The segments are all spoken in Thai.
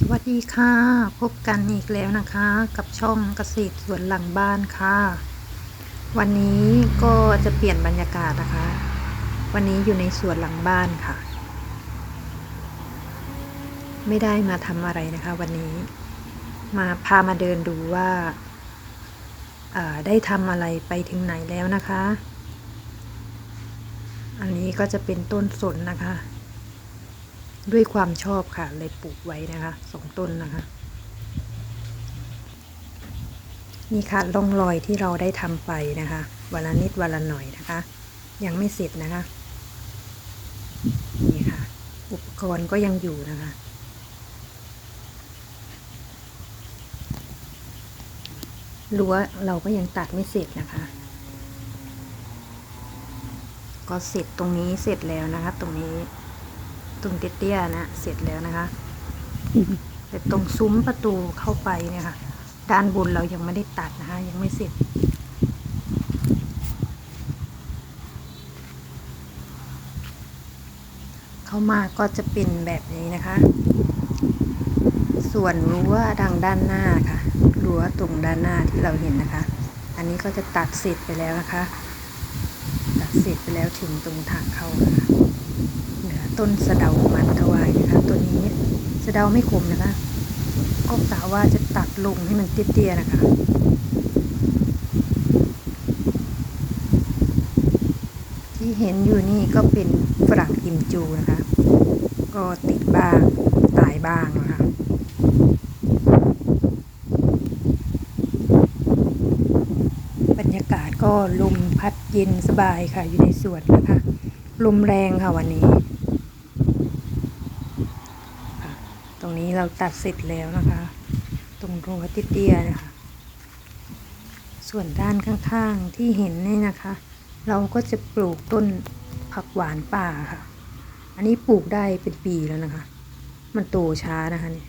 สวัสดีค่ะ พบกันอีกแล้วนะคะ กับช่องเกษตรสวนหลังบ้านค่ะ วันนี้ก็จะเปลี่ยนบรรยากาศนะคะ วันนี้อยู่ในสวนหลังบ้านค่ะ ไม่ได้มาทำอะไรนะคะ วันนี้มาพามาเดินดูว่าาได้ทำอะไรไปถึงไหนแล้วนะคะ อันนี้ก็จะเป็นต้นสนนะคะ ด้วยความชอบค่ะ เลยปลูกไว้นะคะสองต้นนะคะ นี่ค่ะร่องรอยที่เราได้ทำไปนะคะวันละนิดวันละหน่อยนะคะ ยังไม่เสร็จนะคะ นี่ค่ะ อุปกรณ์ก็ยังอยู่นะคะรั้วเราก็ยังตัดไม่เสร็จนะคะ ก็เสร็จตรงนี้เสร็จแล้วนะคะ ตรงนี้ ตรงเตี้ยๆนะ เสร็จแล้วนะคะ แต่ตรงซุ้มประตูเข้าไปเนี่ยค่ะ ด้านบนเรายังไม่ได้ตัดนะคะ ยังไม่เสร็จเข้ามาก็จะเป็นแบบนี้นะคะ ส่วนรั้วดังด้านหน้าค่ะ รั้วตรงด้านหน้าที่เราเห็นนะคะ อันนี้ก็จะตัดเสร็จไปแล้วนะคะ ตัดเสร็จไปแล้วถึงตรงทางเข้านะคะ ต้นสะเดามันถวายนะคะต้นนี้สะเดาไม่คมนะคะ ก็กะว่าจะตัดลงให้มันเตี้ยๆนะคะที่เห็นอยู่นี่ก็เป็นฝรั่งกิมจูนะคะ ก็ติดบ้างตายบ้างนะคะบรรยากาศก็ลมพัดเย็นสบายค่ะอยู่ในสวนนะคะ ลมแรงค่ะวันนี้ ตรงนี้เราตัดเสร็จแล้วนะคะ ตรงรั้วเตี้ยนะคะ ส่วนด้านข้างๆที่เห็นนี่นะคะ เราก็จะปลูกต้นผักหวานป่าค่ะ อันนี้ปลูกได้เป็นปีแล้วนะคะ มันโตช้านะคะเนี่ย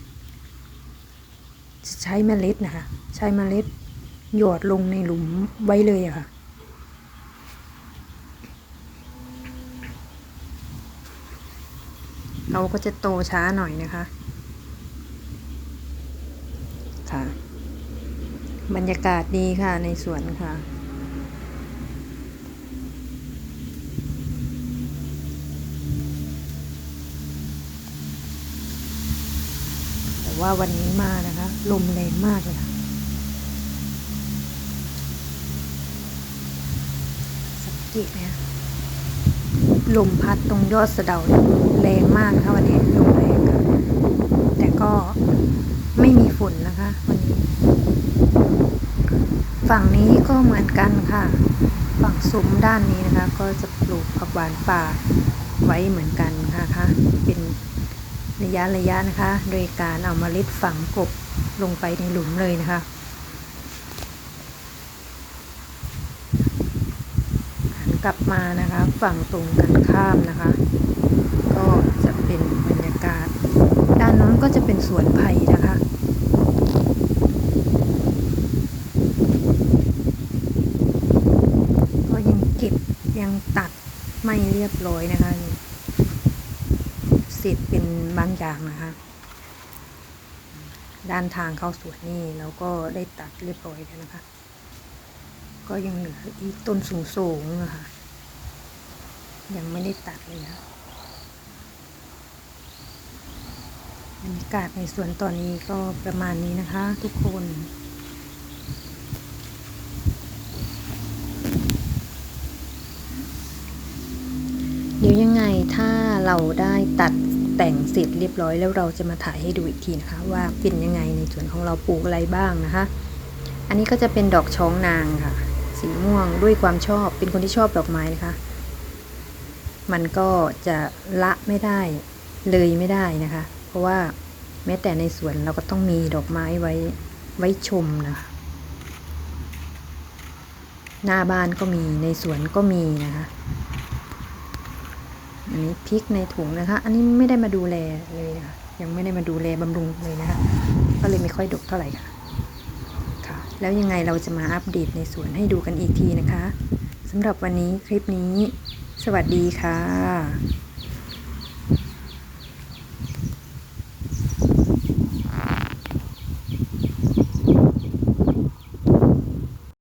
จะใช้เมล็ดนะคะ ใช้เมล็ดหยอดลงในหลุมไว้เลยอะค่ะ เราก็จะโตช้าหน่อยนะคะ ค่ะ บรรยากาศดีค่ะในสวนค่ะ แต่ว่าวันนี้มานะคะ ลมแรงมากเลยค่ะสังเกตไหมคะ ลมพัดตรงยอดสะเดาแรงมากนะคะวันนี้ลมแรงค่ะแต่ก็ไม่มีฝนนะคะวันนี้ ฝั่งนี้ก็เหมือนกันค่ะ ฝั่งซุ้มด้านนี้นะคะ ก็จะปลูกผักหวานป่าไว้เหมือนกันนะคะเป็นระยะระยะนะคะ โดยการเอามาล็ดฝังกบลงไปในหลุมเลยนะคะ หัน กลับมานะคะฝั่งตรงกันข้ามนะคะ ก็จะเป็นบรรยากาศ ด้านโน้นก็จะเป็นสวนไผ่นะคะก็ยังเก็บยังตัดไม่เรียบร้อยนะคะเสร็จเป็นบางอย่างนะคะด้านทางเข้าสวนนี่เราก็ได้ตัดเรียบร้อยแล้วนะคะ ก็ยังเหลืออีกต้นสูงๆนะคะ ยังไม่ได้ตัดเลยนะบรรยากาศในสวนตอนนี้ก็ประมาณนี้นะคะ ทุกคนเดี๋ยวยังไงถ้าเราได้ตัดแต่งเสร็จเรียบร้อยแล้วเราจะมาถ่ายให้ดูอีกทีนะคะ ว่าเป็นยังไงในส่วนของเราปลูกอะไรบ้างนะคะ อันนี้ก็จะเป็นดอกช้องนางค่ะ สีม่วงด้วยความชอบเป็นคนที่ชอบดอกไม้นะคะ มันก็จะละไม่ได้เลยไม่ได้นะคะ เพราะว่าแม้แต่ในสวนเราก็ต้องมีดอกไม้ไว้ไว้ชมนะคะ หน้าบ้านก็มีในสวนก็มีนะคะ อันนี้พริกในถุงนะคะ อันนี้ไม่ได้มาดูแลเลยค่ะยังไม่ได้มาดูแลบำรุงเลยนะคะ ก็เลยไม่ค่อยดกเท่าไหร่ค่ะค่ะ แล้วยังไงเราจะมาอัปเดตในสวนให้ดูกันอีกทีนะคะสำหรับวันนี้คลิปนี้ สวัสดีค่ะ